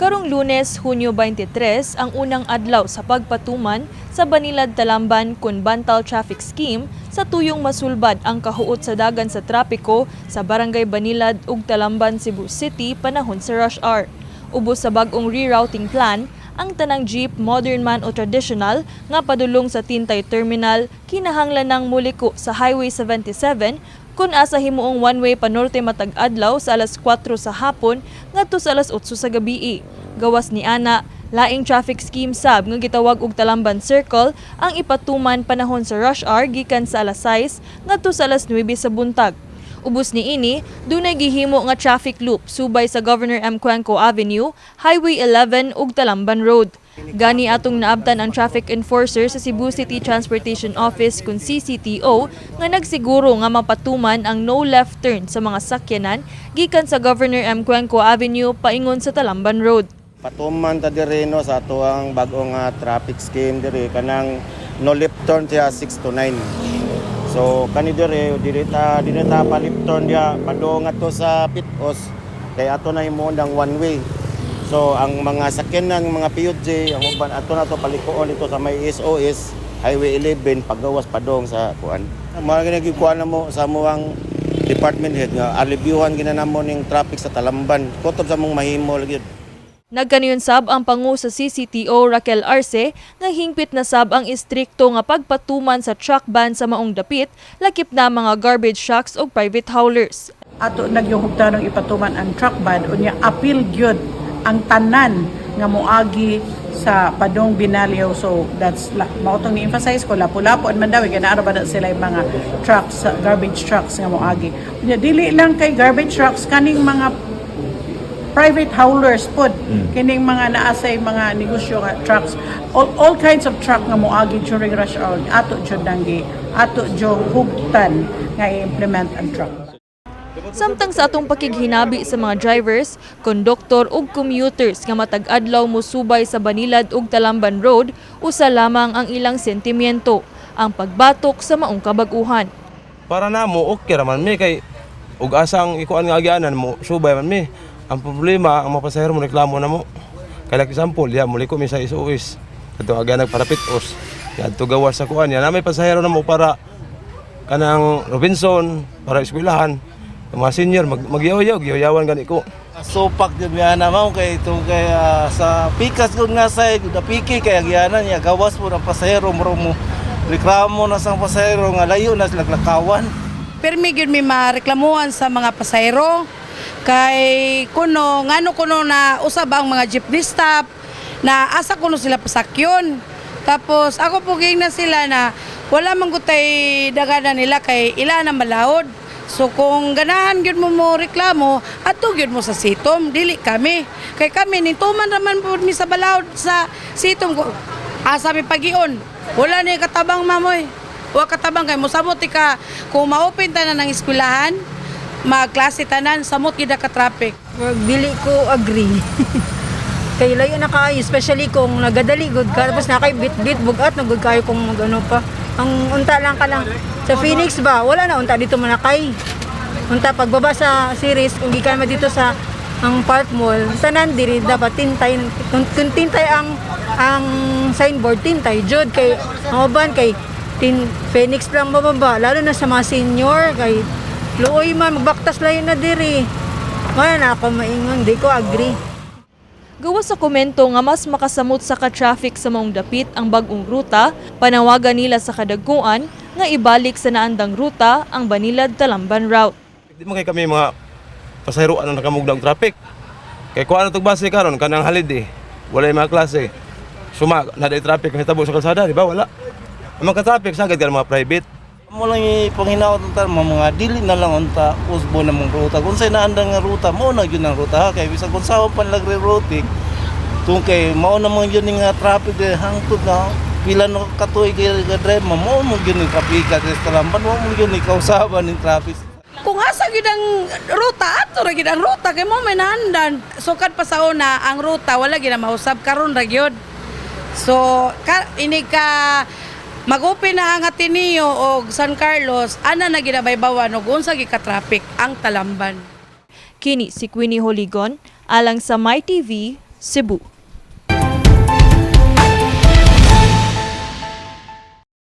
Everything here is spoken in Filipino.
Karong lunes, Hunyo 23, ang unang adlaw sa pagpatuman sa Banilad Talamban kun Bantal Traffic Scheme sa tuyong masulbad ang kahuot sa dagan sa trapiko sa Barangay Banilad ug Talamban, Cebu City panahon sa rush hour. Ubos sa bagong rerouting plan, ang tanang jeep modern man o traditional nga padulong sa Tintay Terminal kinahanglan ng muliko sa Highway 77 kung asa himuong one-way panorte matag adlaw sa alas 4 sa hapon ngadto sa alas 8 sa gabii. Gawas ni ana, laing traffic scheme sab nga gitawag og Talamban Circle ang ipatuman panahon sa rush hour gikan sa alas 6 ngadto sa alas 9 sa buntag. Ubos ni ini, dunay gihimo nga traffic loop subay sa Governor M. Cuenco Avenue, Highway 11 ug Talamban Road. Gani atong naabtan ang traffic enforcer sa Cebu City Transportation Office kun CCTO nga nagsiguro nga mapatuman ang no left turn sa mga sakyanan gikan sa Governor M. Cuenco Avenue paingon sa Talamban Road. Patuman ta diri no sa ato ang bagong nga traffic scheme diri kanang no left turn siya 6 to 9. So kani diri diri ta diri ta pa left turn dia padong ato sa pitos kay ato na imo ang one way. So ang mga sakyanan mga PUJ ang uban ato na to palikuon ito sa may SOS Highway 11 paggawas padong sa kuan. Mga ginagi kuan na mo sa muang department head nga alibyuhan ginanamo ning traffic sa Talamban. Kutob sa mong mahimo lagi. Nagkaniyon sab ang pangu sa CCTO Raquel Arce nga hingpit na sab ang istrikto nga pagpatuman sa truck ban sa maong dapit lakip na mga garbage trucks o private haulers. ato nagyuhugta ng ipatuman ang truck ban. Unya appeal gyud ang tanan nga moagi sa padong binaliw so that's la, mao tong ni-emphasize ko lapu-lapu man daw ganaara ba na sila yung mga trucks garbage trucks nga moagi. Dili lang kay garbage trucks kaning mga private haulers pod. Kining mga naasay mga negosyo nga trucks. All, all kinds of truck nga moagi during rush hour. Ato jud nanggi ato jud hugtan nga i-implement ang truck. Samtang sa atong pakighinabi sa mga drivers, konduktor ug commuters nga matag adlaw musubay sa Banilad ug Talamban Road, usa lamang ang ilang sentimiento, ang pagbatok sa maong kabaguhan. para na mo okay raman mi kay ug asang ikuan nga agianan mo subay man mi ang problema ang mga pasahero mo reklamo na mo. Kay like example ya muli ko mi sa SOS kadto aga nagparapit os. Kadto gawas sa kuan. Ya na may pasahero na mo para kanang Robinson para eskwelahan. Ang mga senior mag magyaw-yaw giyawan gani ko. Sopak jud mi ana mao kay ito kay ah, sa pikas gud nga say da piki kay agyanan niya gawas mo ng pasahero mo mo reklamo na sang pasahero nga layo na sila lakawan. Pirmi gyud mi mareklamuhan sa mga pasahero kay kuno ngano kuno na usab ang mga jeepney stop na asa kuno sila pasakyon. Tapos ako puging na sila na wala man gutay dagana nila kay ila na malahod. So kung ganahan gyud mo mo reklamo, ato gyud mo sa sitom, dili kami. Kay kami nituman raman pud mi sa balahod sa sitom ko. Asa mi pagion. Wala ni katabang mamoy. Wa katabang kay mosabot ka kung ma-open ta na ng eskwelahan, magklase tanan samot gid ka traffic. Wag dili ko agree. kay layo na kayo, especially kung nagadali good ka, tapos nakay bit-bit bugat na good kayo kung magano pa. Ang unta lang ka lang sa Phoenix ba, wala na unta dito manakay. Unta pagbaba sa series kung gikan mo dito sa ang Park Mall, tanan diri dapat tintay kung, tintay ang ang signboard tintay jud kay ang uban kay tin Phoenix lang bababa lalo na sa mga senior kay luoy man magbaktas layo na diri. Ngayon na ako maingon, di ko agree. Gawas sa komento nga mas makasamot sa ka-traffic sa maong dapit ang bagong ruta, panawagan nila sa kadagkuan nga ibalik sa naandang ruta ang Banilad Talamban route. di mo kay kami mga pasahero ano nakamugdang traffic kay kuan na base karon kanang halid eh wala yung mga klase suma na day traffic mahitabo sa kalsada di ba wala ang mga traffic sagad ka mga private Mo lang ipanghinawat unta mga dili na lang unta usbo na mong ruta. Kung say naandang nga ruta, mo na gyud ang ruta ha? kay bisag kung saan pan lag routing. Tung kay mao na mo gyud nga traffic de hangtod na pila no katuig kay ka drive mo mo gyud ni kapika sa talamban mo mo gyud ni kausaban ni traffic. Kung asa gid ang ruta, ato ra gid ang ruta kay mo may naandan. Sukad pa sa una ang ruta wala gid na mausab karon ra gyud. So ka, ini ka Mag-open na ang Ateneo o San Carlos, ana na ginabaybawan og unsa gi ka traffic ang Talamban. Kini si Queenie Holigon, alang sa My TV Cebu.